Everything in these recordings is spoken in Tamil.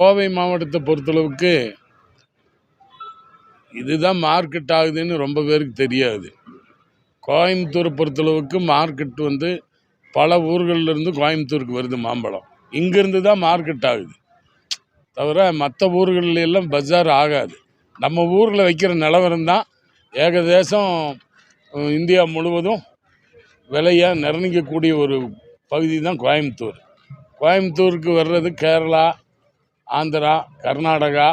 கோவை மாவட்டத்தை பொறுத்தளவுக்கு இதுதான் மார்க்கெட் ஆகுதுன்னு ரொம்ப பேருக்கு தெரியாது. கோயம்புத்தூரை பொறுத்தளவுக்கு மார்க்கெட் வந்து பல ஊர்கள்லேருந்து கோயம்புத்தூருக்கு வருது மாம்பழம். இங்கேருந்து தான் மார்க்கெட் ஆகுது. தவிர மற்ற ஊர்களிலெல்லாம் பஜார் ஆகாது. நம்ம ஊரில் வைக்கிற நிலவரம் தான் ஏகதேசம் இந்தியா முழுவதும் விலையாக நிர்ணயிக்கக்கூடிய ஒரு பகுதி தான் கோயம்புத்தூர். கோயம்புத்தூருக்கு வர்றது கேரளா ஆந்திரா கர்நாடகா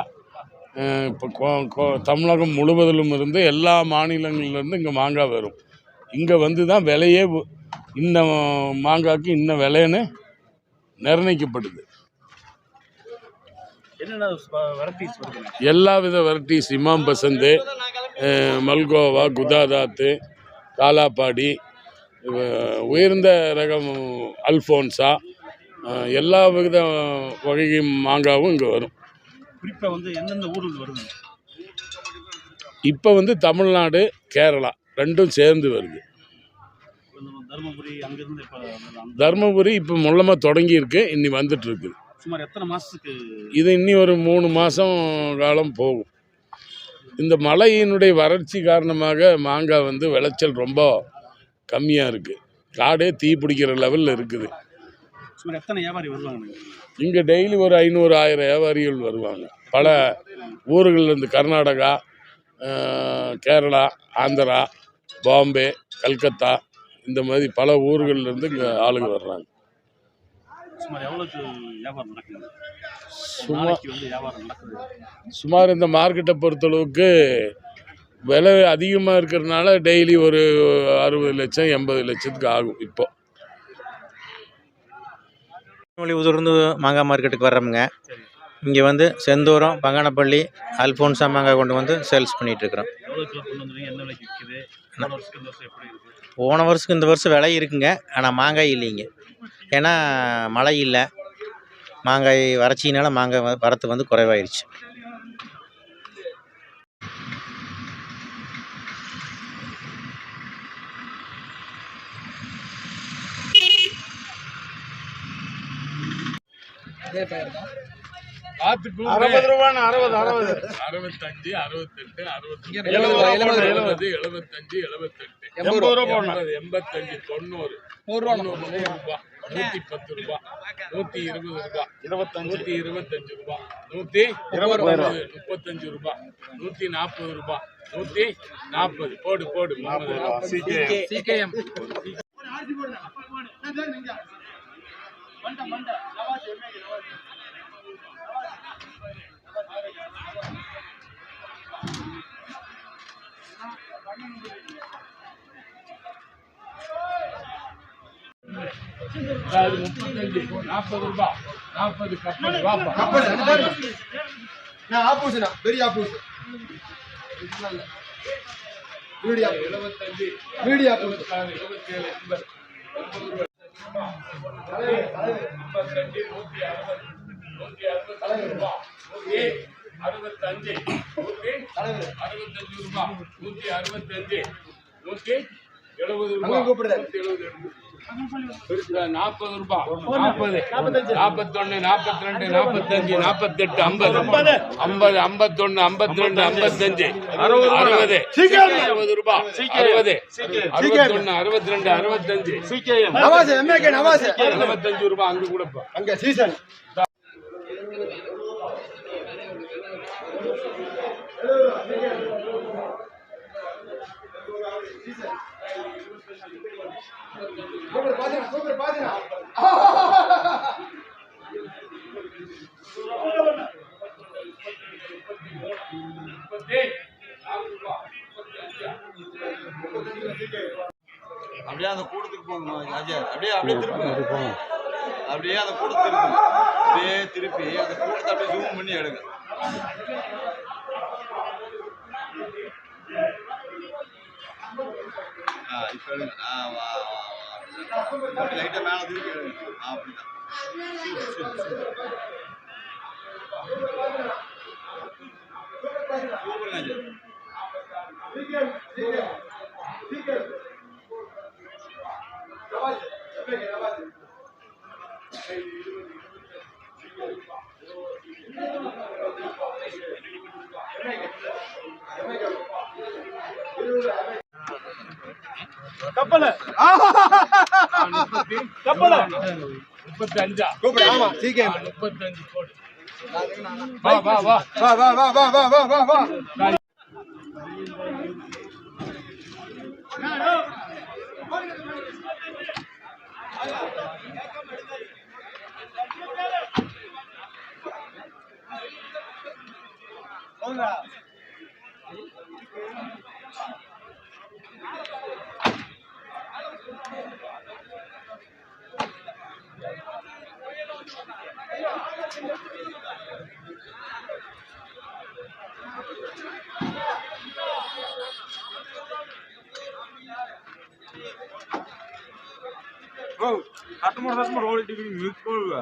இப்போ தமிழகம் முழுவதிலும் இருந்து எல்லா மாநிலங்கள்லேருந்து இங்கே மாங்காய் வரும். இங்கே வந்து தான் விலையே இன்ன மாங்காய்க்கு இன்ன விலைன்னு நிர்ணயிக்கப்படுது. எல்லா வித வெரைட்டிஸ் இமாம் பசந்து மல்கோவா குதாதாத்து காலாப்பாடி உயர்ந்த ரகம் அல்ஃபோன்ஸா எல்லா வித வகை மாங்காவும் இங்கே வரும். குறிப்பாக வந்து எந்தெந்த ஊருக்கு வருதுங்க இப்போ வந்து தமிழ்நாடு கேரளா ரெண்டும் சேர்ந்து வருது. தருமபுரி அங்கேருந்து இப்போ தருமபுரி இப்போ முள்ளமாக தொடங்கியிருக்கு இன்னி வந்துட்டு இருக்குது சுமார் எத்தனை மாதத்துக்கு இது இன்னி ஒரு மூணு மாதம் காலம் போகும். இந்த மழையினுடைய வறட்சி காரணமாக மாங்காய் வந்து விளைச்சல் ரொம்ப கம்மியாக இருக்குது காடே தீ பிடிக்கிற லெவலில் இருக்குது. சுமார் எத்தனை வியாபாரி வருவாங்க இங்கே டெய்லி ஒரு ஐநூறு ஆயிரம் வியாபாரிகள் வருவாங்க. பல ஊர்கள்லேருந்து கர்நாடகா கேரளா ஆந்திரா பாம்பே கல்கத்தா இந்த மாதிரி பல ஊர்கள்லேருந்து இங்கே ஆளுங்க வர்றாங்க. சுமார் சுமார் இந்த மார்க்கெட்டை பொறுத்தளவுக்கு விலை அதிகமாக இருக்கிறதுனால டெய்லி ஒரு அறுபது லட்சம் எண்பது லட்சத்துக்கு ஆகும் இப்போ மொழிபுதூர்ந்து மாங்காய் மார்க்கெட்டுக்கு வர்றோமுங்க இங்கே வந்து செந்தூரம் பங்கனப்பள்ளி அல்ஃபோன்சா மாங்காய் கொண்டு வந்து சேல்ஸ் பண்ணிகிட்ருக்குறோம் போன வருஷத்துக்கு இந்த வருஷம் விலை இருக்குங்க ஆனால் மாங்காய் இல்லைங்க ஏன்னா மழை இல்லை. மாங்காய் வறட்சினால மாங்காய் வரத்து வந்து குறைவாயிருச்சு. அறுபது ரூபான்னு அறுபது அறுபது. அறுபத்தஞ்சு அறுபத்தெட்டு அறுபத்தி எழுபது எழுபது எழுபத்தஞ்சு எழுபத்தெட்டு. எண்பது ரூபா போடணும். எண்பத்தஞ்சு தொண்ணூறு. நூறு நூற்றி பத்து ரூபாய் நூற்றி இருபது ரூபாய் இருபத்தஞ்சு. நூற்றி இருபத்தஞ்சு ரூபாய் நூற்றி இருபது முப்பத்தஞ்சு ரூபாய் நூற்றி நாற்பது ரூபாய் நூற்றி நாற்பது. போடு போடு. சீக்கிரம் அது முப்பத்தஞ்சு நாற்பது ரூபாய் நாற்பது கப்பல் வாப்பா. நான் ஆப்போசிட் பெரிய ஆப்போசிட். மீடியா. எழுபத்தஞ்சு. மீடியா எண்பது. ஐம்பத்தஞ்சு நூற்றி அறுபது நூற்றி அறுபத்தஞ்சு ரூபாய் நூற்றி அறுபத்தஞ்சு நூற்றி அறுபத்தஞ்சு ரூபாய் நூற்றி அறுபத்தஞ்சு நூற்றி எழுபது ரூபாய் கூப்பிடுறேன். நூற்றி எழுபது நாற்பது ரூபாய் நாற்பது. நாற்பத்தொன்னு நாற்பத்தி ரெண்டு நாற்பத்தஞ்சு நாற்பத்தெட்டு ஐம்பது. ஐம்பது. ஐம்பத்தொன்னு ஐம்பத்தி ரெண்டு ஐம்பத்தஞ்சு. அறுபது அறுபது. ரூபாய் அறுபது அறுபத்தொன்னு அறுபத்தி ரெண்டு அறுபத்தஞ்சு நவாஸ் எம்ஏகே நவாஸ் எழுபத்தஞ்சு ரூபாய் அங்க கூடப்பா அங்க சீசன் சூப்பர் பாத்துனா சூப்பர் பாத்துனா அப்படியே அந்த கூடத்துக்கு போகணும் அஜய் அப்படியே அப்படியே திருப்பி. அப்படியே அந்த கூடத்தை திருப்பி. அப்படியே திருப்பி அந்த கூடத்தை அப்படியே ஜூம் பண்ணி எடுங்க. ஆ இப்போ எடுங்க. ஆ வா வா. வா லைட்டாக மேலே திருப்பி எடுங்க ஆ அப்படிதான் சூப்பர் சூப்பர் சூப்பர் சூப்பருங்க அஜய் கப்பல். கப்பல். முப்பத்தி அஞ்சா ஆமா சீக்கிரம் முப்பத்தஞ்சு கோடி வா வா வா. வா வா வா வா வா வா வா வா. Customer customer whole TV mute করবে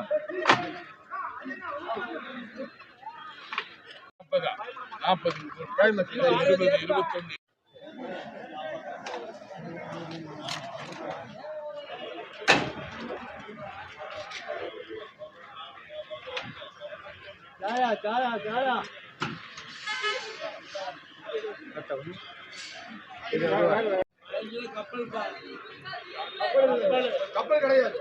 நாற்பது நாற்பது ரூபாய் இருபது இருபத்தொன்று Chở rồi, chở rồi, chở rồi. Nó trống. கப்பல் கிடையாது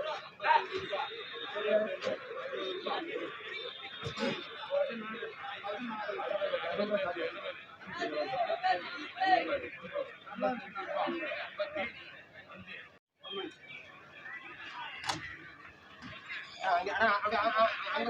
அங்க அங்க அங்க